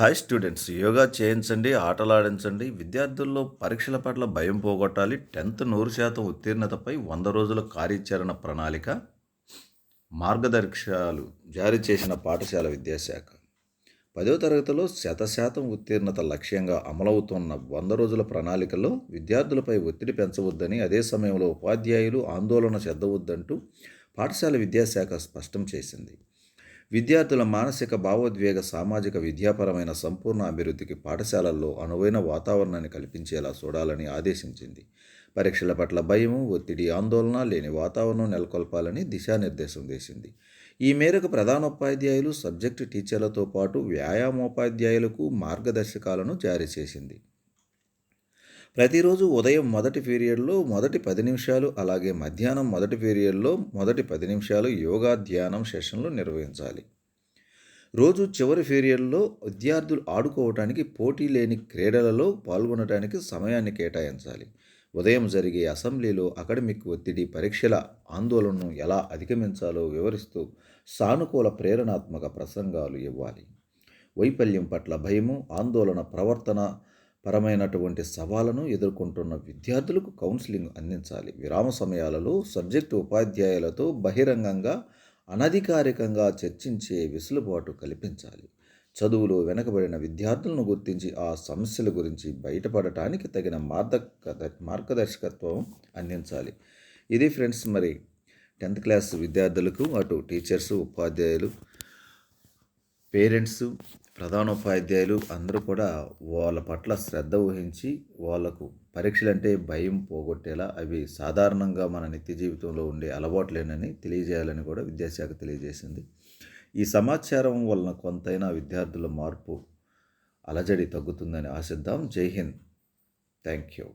Hi students yoga చేయించండి ఆటలాడించండి. విద్యార్థుల్లో పరీక్షల పట్ల భయం పోగొట్టాలి. టెన్త్ నూరు శాతం ఉత్తీర్ణతపై వంద రోజుల కార్యాచరణ ప్రణాళిక. మార్గదర్శకాలు జారీ చేసిన పాఠశాల విద్యాశాఖ. పదవ తరగతిలో శత శాతం ఉత్తీర్ణత లక్ష్యంగా అమలవుతున్న వంద రోజుల ప్రణాళికలో విద్యార్థులపై ఒత్తిడి పెంచవద్దని అదే సమయంలో ఉపాధ్యాయులు ఆందోళన చెందవద్దంటూ పాఠశాల విద్యాశాఖ స్పష్టం చేసింది. విద్యార్థుల మానసిక భావోద్వేగ సామాజిక విద్యాపరమైన సంపూర్ణ అభివృద్ధికి పాఠశాలల్లో అనువైన వాతావరణాన్ని కల్పించేలా చూడాలని ఆదేశించింది. పరీక్షల పట్ల భయము ఒత్తిడి ఆందోళన లేని వాతావరణం నెలకొల్పాలని దిశానిర్దేశం చేసింది. ఈ మేరకు ప్రధానోపాధ్యాయులు సబ్జెక్టు టీచర్లతో పాటు వ్యాయామోపాధ్యాయులకు మార్గదర్శకాలను జారీ చేసింది. ప్రతిరోజు ఉదయం మొదటి పీరియడ్లో మొదటి పది నిమిషాలు అలాగే మధ్యాహ్నం మొదటి పీరియడ్లో మొదటి పది నిమిషాలు యోగా ధ్యానం సెషన్లు నిర్వహించాలి. రోజు చివరి పీరియడ్లో విద్యార్థులు ఆడుకోవటానికి పోటీ లేని క్రీడలలో పాల్గొనడానికి సమయాన్ని కేటాయించాలి. ఉదయం జరిగే అసెంబ్లీలో అకాడమిక్ ఒత్తిడి పరీక్షల ఆందోళనను ఎలా అధిగమించాలో వివరిస్తూ సానుకూల ప్రేరణాత్మక ప్రసంగాలు ఇవ్వాలి. వైఫల్యం పట్ల భయము ఆందోళన ప్రవర్తన పరమైనటువంటి సవాళ్ళను ఎదుర్కొంటున్న విద్యార్థులకు కౌన్సిలింగ్ అందించాలి. విరామ సమయాలలో సబ్జెక్టు ఉపాధ్యాయులతో బహిరంగంగా అనధికారికంగా చర్చించే వెసులుబాటు కల్పించాలి. చదువులో వెనకబడిన విద్యార్థులను గుర్తించి ఆ సమస్యల గురించి బయటపడటానికి తగిన మార్గ మార్గదర్శకత్వం అందించాలి. ఇది ఫ్రెండ్స్ మరి టెన్త్ క్లాస్ విద్యార్థులకు అటు టీచర్స్ ఉపాధ్యాయులు పేరెంట్స్ ప్రధానోపాధ్యాయులు అందరూ కూడా వాళ్ళ పట్ల శ్రద్ధ వహించి వాళ్ళకు పరీక్షలంటే భయం పోగొట్టేలా అవి సాధారణంగా మన నిత్య జీవితంలో ఉండే అలవాట్లేనని తెలియజేయాలని కూడా విద్యాశాఖ తెలియజేసింది. ఈ సమాచారం వలన కొంతైనా విద్యార్థుల మార్పు అలజడి తగ్గుతుందని ఆశిద్దాం. జై హింద్. Thank you